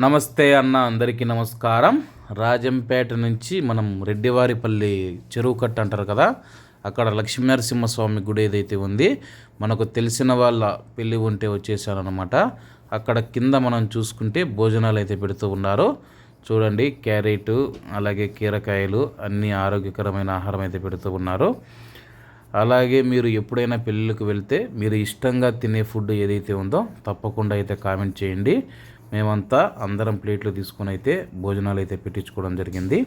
నమస్తే అన్న అందరికీ నమస్కారం. రాజంపేట నుంచి మనం రెడ్డివారిపల్లి చెరువు కట్ట అంటారు కదా అక్కడ లక్ష్మీనరసింహస్వామి గుడి ఏదైతే ఉంది మనకు తెలిసిన వాళ్ళ పెళ్ళి ఉంటే వచ్చేసానమాట అక్కడ కింద మనం చూసుకుంటే భోజనాలు అయితే పెడుతూ ఉన్నారు. చూడండి క్యారెట్ అలాగే కీరకాయలు అన్ని ఆరోగ్యకరమైన ఆహారం అయితే పెడుతూ ఉన్నారు. అలాగే మీరు ఎప్పుడైనా పెళ్ళికి వెళ్తే మీరు ఇష్టంగా తినే ఫుడ్ ఏదైతే ఉందో తప్పకుండా అయితే కామెంట్ చేయండి. మేమంతా అందరం ప్లేట్లు తీసుకొని అయితే భోజనాలు అయితే పెట్టించుకోవడం జరిగింది.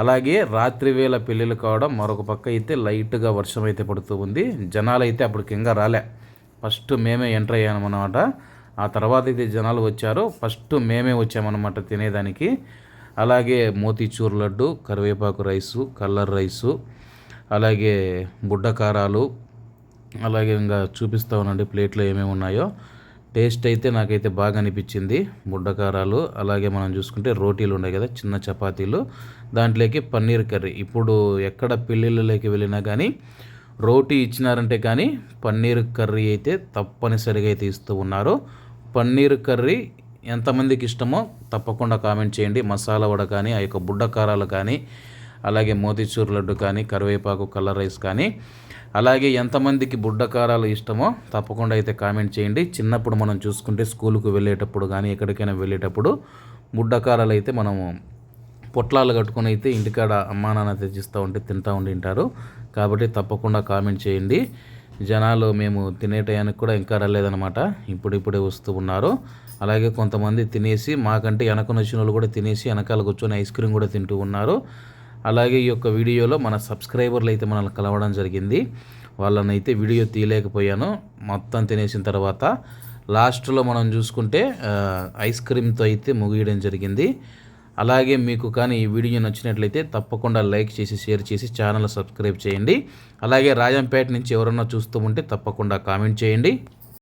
అలాగే రాత్రి వేళ పెళ్ళిళ్ళు కావడం మరొక పక్క అయితే లైట్గా వర్షం అయితే పడుతూ ఉంది. జనాలు అయితే అప్పటికి ఇంకా రాలే. ఫస్ట్ మేమే ఎంటర్ అయ్యామన్నమాట. ఆ తర్వాత అయితే జనాలు వచ్చారు. ఫస్ట్ మేమే వచ్చామన్నమాట తినేదానికి. అలాగే మోతీచూర్ లడ్డు కరివేపాకు రైసు కల్లర్ రైసు అలాగే బుడ్డ కారాలు అలాగే ఇంకా చూపిస్తా ఉండండి ప్లేట్లో ఏమేమి ఉన్నాయో. టేస్ట్ అయితే నాకైతే బాగా అనిపించింది. బుడ్డ కారాలు అలాగే మనం చూసుకుంటే రోటీలు ఉన్నాయి కదా చిన్న చపాతీలు. దాంట్లోకి పన్నీర్ కర్రీ. ఇప్పుడు ఎక్కడ పెళ్ళిళ్ళలోకి వెళ్ళినా కానీ రోటీ ఇచ్చినారంటే కానీ పన్నీర్ కర్రీ అయితే తప్పనిసరిగా అయితే ఇస్తూ ఉన్నారు. పన్నీర్ కర్రీ ఎంతమందికి ఇష్టమో తప్పకుండా కామెంట్ చేయండి. మసాలా వడ కానీ ఆ యొక్క బుడ్డకారాలు కానీ అలాగే మోతీచూర్ లడ్డు కానీ కరివేపాకు కలర్ రైస్ కానీ. అలాగే ఎంతమందికి బుడ్డకారాలు ఇష్టమో తప్పకుండా అయితే కామెంట్ చేయండి. చిన్నప్పుడు మనం చూసుకుంటే స్కూల్కు వెళ్ళేటప్పుడు కానీ ఎక్కడికైనా వెళ్ళేటప్పుడు బుడ్డకారాలు అయితే మనము పొట్లాలు కట్టుకొని అయితే ఇంటికాడ అమ్మా నాన్న తెచ్చిస్తూ ఉంటే తింటూ ఉండింటారు కాబట్టి తప్పకుండా కామెంట్ చేయండి. జనాలు మేము తినే టయానికి కూడా ఇంకా రాలేదనమాట ఇప్పుడిప్పుడే వస్తూ ఉన్నారు. అలాగే కొంతమంది తినేసి మాకంటే వెనక నచ్చిన వాళ్ళు కూడా తినేసి వెనకాల కూర్చొని ఐస్ క్రీమ్ కూడా తింటూ ఉన్నారు. అలాగే ఈ యొక్క వీడియోలో మన సబ్స్క్రైబర్లు అయితే మనల్ని కలవడం జరిగింది. వాళ్ళని అయితే వీడియో తీయలేకపోయాను. మొత్తం తినేసిన తర్వాత లాస్ట్లో మనం చూసుకుంటే ఐస్ క్రీమ్తో అయితే ముగియడం జరిగింది. అలాగే మీకు కానీ ఈ వీడియో నచ్చినట్లయితే తప్పకుండా లైక్ చేసి షేర్ చేసి ఛానల్ సబ్స్క్రైబ్ చేయండి. అలాగే రాజంపేట నుంచి ఎవరన్నా చూస్తూ ఉంటే తప్పకుండా కామెంట్ చేయండి.